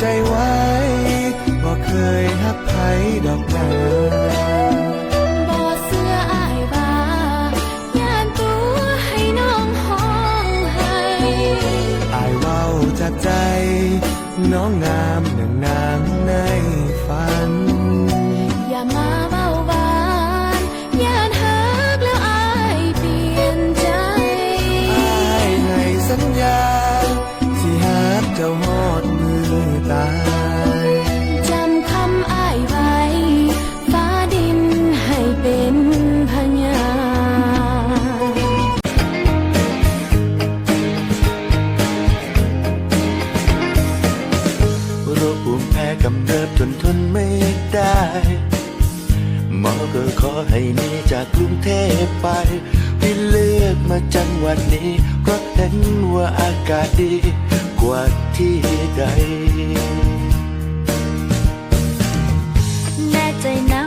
ใจไว้บ่เคยหักไผดอกนาบ่เสื้ออายบาย่านตัวให้น้องห้องให้อายเว้าจากใจ น้องงามหนึ่งนางใน ก็ขอให้หนีจากกรุงเทพไปที่เลือกมาจังหวัดนี้เพราะเห็นว่าอากาศดีกว่าที่ใดแน่ใจนะ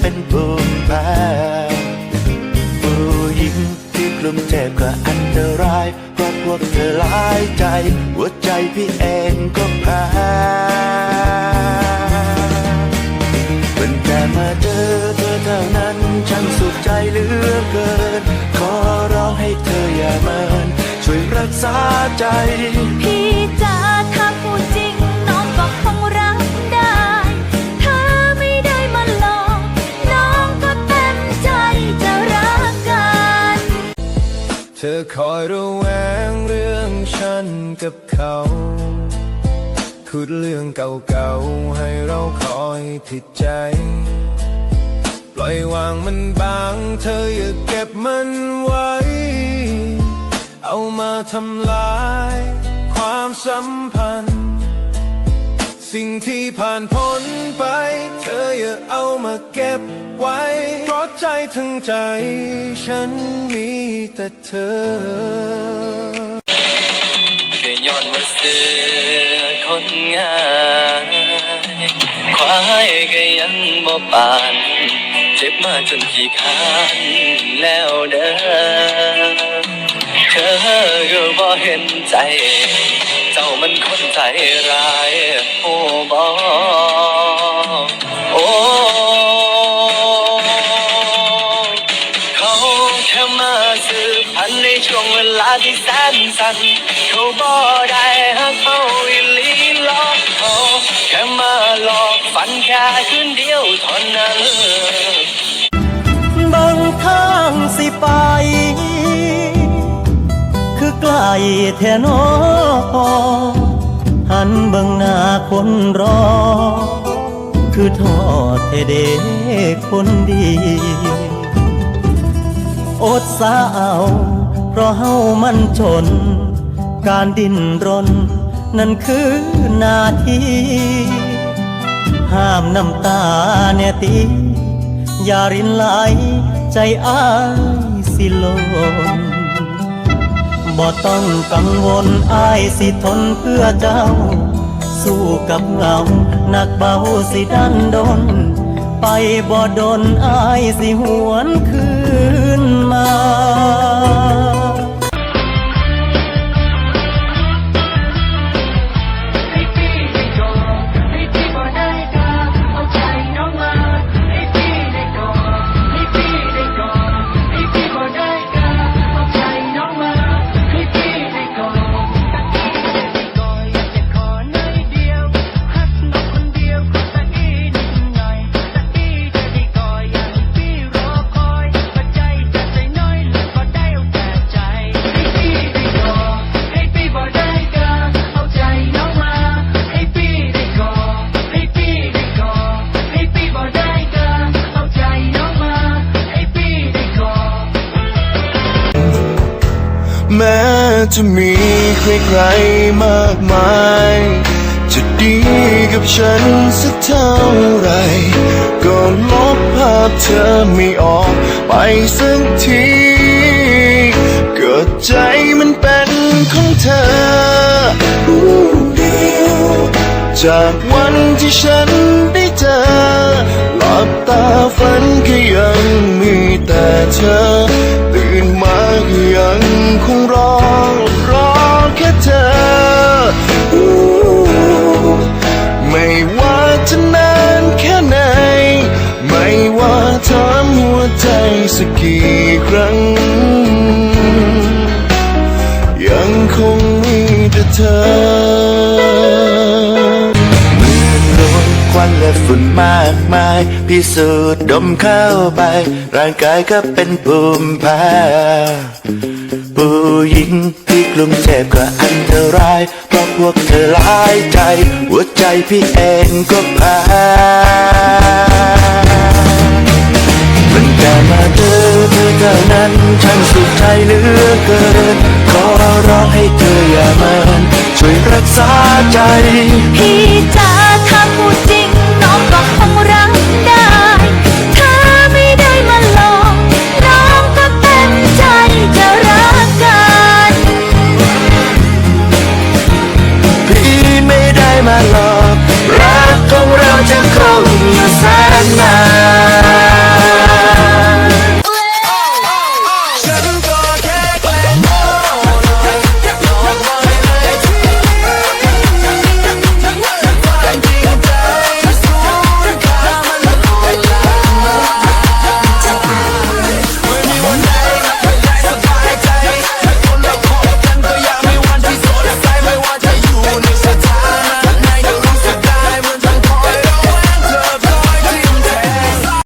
เป็นภูมิแพ้ผู้หญิงที่กลุ่มเจ็บก็อันตรายเพราะพวกเธอหลายใจ หัวใจพี่เองก็แพ้เป็นแต่มาเจอเธอเท่านั้นช่างสุขใจเหลือเกิน ขอร้องให้เธออย่าเมินช่วยรักษาใจ คอยระแวงเรื่องฉันกับเขาพูดเรื่องเก่าๆให้เราคอยผิดใจ ปล่อยวางมันบางเธออย่าเก็บมันไว้ เอามาทำลาย ความสัมพันธ์ สิ่งที่ผ่านพ้นไป เธออย่าเอามาเก็บไว้ เพราะใจทั้งใจ ฉันมีแต่เธอก็ย้อนว่าเสือคนง่ายควายก็ยังบ่ปานเจ็บมาจนขี้คร้านแล้วเด้อเธอก็บ่เห็นใจ จ้ามันคนใจร้ายโอ้บ่โอ้เขาแค่มาสืบพันในช่วงเวลาที่แสนสั้นเขาบ่ได้หักเขาอีลีหลอกเขาแค่มาหลอกฝันแค่คืนเดียวเท่านั้น แท่นอหันเบิ่งหน้าคนรอ คือทอดเทเดคนดี อดสาเอาเพราะเฮามันจน การดิ้นรน นั่นคือหนาทีห้ามน้ำตาเนี่ยตีอย่ารินไหลใจอ้ายสิโลน บ่ต้องกังวลอายสิทนเพื่อเจ้า สู้กับเงาหนักเบาสิดันดน ไปบ่ดนอายสิหวนคืน แม้จะมีใครๆมากมาย จะดีกับฉันสักเท่าไร ก็ลบภาพเธอไม่ออกไปสักที เกิดใจมันเป็นของเธอจากวันที่ฉันได้เจอหลับตาฝันก็ยังมีแต่เธอ คงรอรอแค่เธอ ไม่ว่าจะนานแค่ไหน ไม่ว่าทำหัวใจสักกี่ครั้ง ยังคงมีแต่เธอหมื่นรวมควันและฝุ่นมากมาย พิสูจน์ดมเข้าไป ร่างกายก็เป็นภูมิแพ้ ผู้หญิงที่กรุงเทพก็อันตราย เพราะพวกเธอหลายใจ หัวใจพี่เองก็แพ้มันแต่มาเจอเธอเท่านั้นช่างสุขใจเหลือเกิน ขอร้องให้เธออย่าเมินช่วยรักษาใจพี่